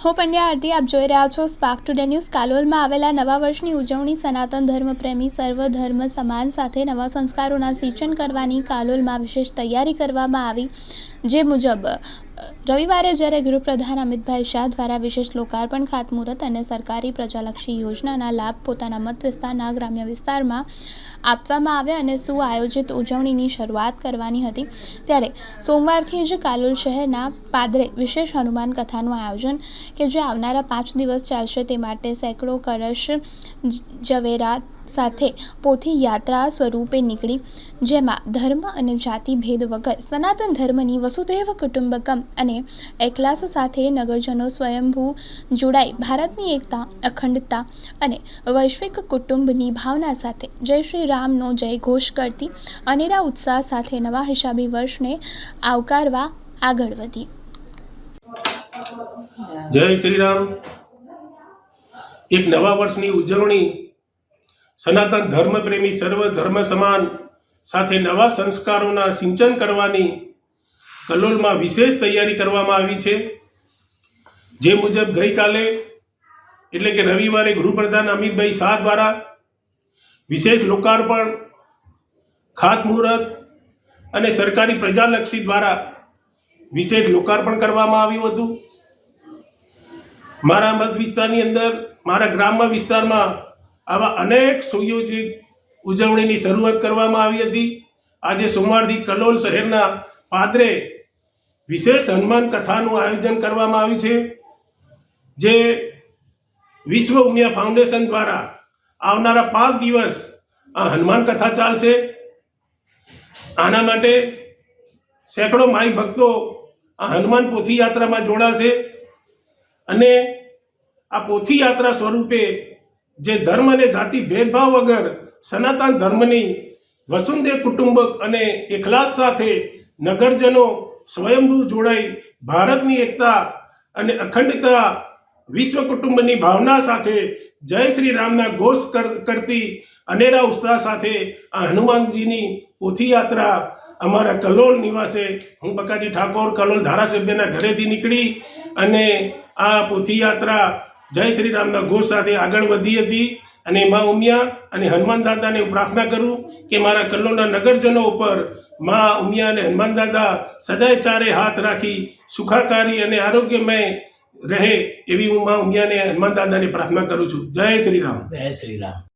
હું પંડ્યા આરતી, આપ જોઈ રહ્યા છો સ્પાર્ક ટુડે ન્યૂઝ કાલોલમાં આવેલા નવા વર્ષની ઉજવણી સનાતન ધર્મ પ્રેમી સર્વ ધર્મ સમાન સાથે નવા સંસ્કારોના સિંચન કરવાની કાલોલમાં વિશેષ તૈયારી કરવામાં આવી. જે મુજબ રવિવારે જ્યારે ગૃહપ્રધાન અમિતભાઈ શાહ દ્વારા વિશેષ લોકાર્પણ, ખાતમુહૂર્ત અને સરકારી પ્રજાલક્ષી યોજનાના લાભ પોતાના મત વિસ્તારના ગ્રામ્ય વિસ્તારમાં આપવામાં આવ્યા અને સુઆયોજિત ઉજવણીની શરૂઆત કરવાની હતી. ત્યારે સોમવારથી જ કાલોલ શહેરના પાદરે વિશેષ હનુમાન કથાનું આયોજન કે જે આવનારા પાંચ દિવસ ચાલશે તે માટે સેંકડો કળશ જવેરા સાથે પોથી યાત્રા સ્વરૂપે નીકળી. જેમાં ધર્મ અને જાતિ ભેદ વગર સનાતન ધર્મની વસુધૈવ કુટુંબકમ અને એકલાસ સાથે નગરજનો સ્વયંભૂ જોડાઈ ભારતની એકતા, અખંડતા અને વૈશ્વિક કુટુંબની ભાવના સાથે જય શ્રી રામનો જય ઘોષ કરતી અનેરા ઉત્સાહ સાથે નવા હિસાબી વર્ષને આવકારવા આગળ વધી. જય શ્રી રામ. એક નવા વર્ષની ઉજવણી સનાતન ધર્મ પ્રેમી સર્વ ધર્મ સમાન સાથે નવા સંસ્કારોના સિંચન કરવાની કલોલમાં વિશેષ તૈયારી કરવામાં આવી છે. જે મુજબ ગઈકાલે, એટલે કે રવિવારે ગૃહપ્રધાન અમિતભાઈ શાહ દ્વારા વિશેષ લોકાર્પણ, ખાતમુહૂર્ત અને સરકારી પ્રજાલક્ષી દ્વારા વિશેષ લોકાર્પણ કરવામાં આવ્યું હતું. મારા મત વિસ્તારની અંદર, મારા ગ્રામ્ય વિસ્તારમાં આવા અનેક સુયોજિત ઉજવણીની શરૂઆત કરવામાં આવી હતી. આજે સોમવારથી કલોલ શહેરના પાદરે વિશેષ હનુમાન કથાનું આયોજન કરવામાં આવ્યું છે, જે વિશ્વ ઉમિયા ફાઉન્ડેશન દ્વારા આવનારા પાંચ દિવસ આ હનુમાન કથા ચાલશે. આના માટે સેંકડો માઈ ભક્તો આ હનુમાન પોથી યાત્રામાં જોડાશે અને આ પોથી યાત્રા સ્વરૂપે જે ધર્મ અને જાતિ ભેદભાવ વગર સનાતન ધર્મની વસુંધે કુટુંબક અને એકલાસ સાથે નગરજનો સ્વયંભૂ જોડાઈ ભારતની એકતા અને અખંડતા વિશ્વ કુટુંબની ભાવના સાથે જય શ્રી રામના ઘોષ કર- કરતી અનેરા ઉત્સાહ સાથે આ હનુમાનજીની પોથી યાત્રા અમારા કલોલ નિવાસે હું બકાજી ઠાકોર, કલોલ ધારાસભ્યના ઘરેથી નીકળી અને આ પોથી યાત્રા જય શ્રી રામના ઘોષ સાથે આગળ વધી હતી અને મા ઉમિયા અને હનુમાન દાદાને પ્રાર્થના કરું કે મારા કલ્લોના નગરજનો ઉપર મા ઉમિયા અને હનુમાન દાદા સદાય ચારે હાથ રાખી સુખાકારી અને આરોગ્યમય રહે એવી હું મા ઉમિયાને હનુમાન દાદાને પ્રાર્થના કરું છું. જય શ્રી રામ જય શ્રી રામ